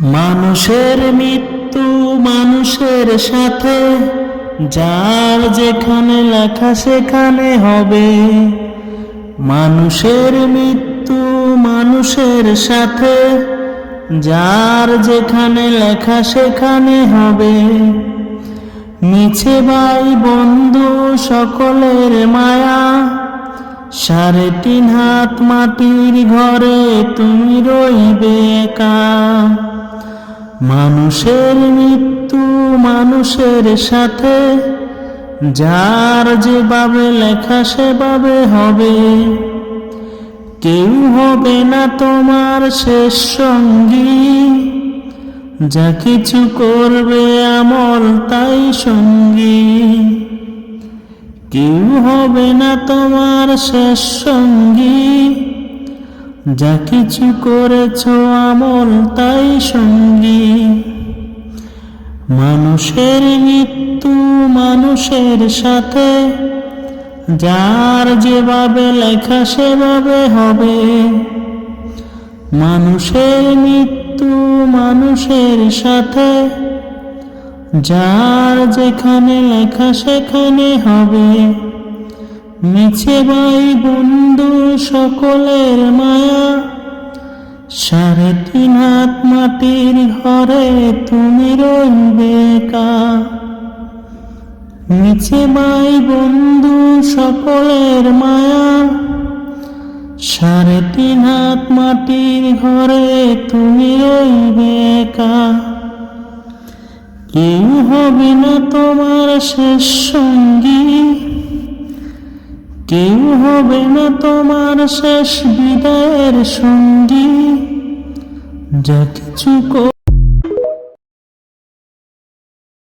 মানুষের মৃত্যু মানুষের সাথে, যার যেখানে লেখা সেখানে হবে। মানুষের মৃত্যু মানুষের সাথে, যার যেখানে লেখা সেখানে হবে। মিছে ভাই বন্ধু সকলের মায়া, সাড়ে তিন হাত মাটির ঘরে তুমি রইবে একা। মানুষের মৃত্যু মানুষের সাথে, যার যেভাবে লেখা সেভাবে হবে। কেউ হবে না তোমার শেষ সঙ্গী, যা কিছু করবে আমল তাই সঙ্গী। কেউ হবে না তোমার শেষ সঙ্গী যা কিছু করেছ আমল তাই সঙ্গী। মানুষের মৃত্যু মানুষের সাথে, যার যেভাবে লেখা সেভাবে হবে। মানুষের মৃত্যু মানুষের সাথে, যার যেখানে লেখা সেখানে হবে। মিছে ভাই বন্ধু সকলের মায়া। সাড়ে তিন হাত মাটির ঘরে তুমি রইবে একা মিছে ভাই বন্ধু সকলের মায়া। সাড়ে তিন হাত মাটির ঘরে তুমি রইবে একা কেউ হবে না তোমার শেষ সঙ্গী। কেউ হবে না তোমার শেষ বিদায়ের সঙ্গী। যা কিছু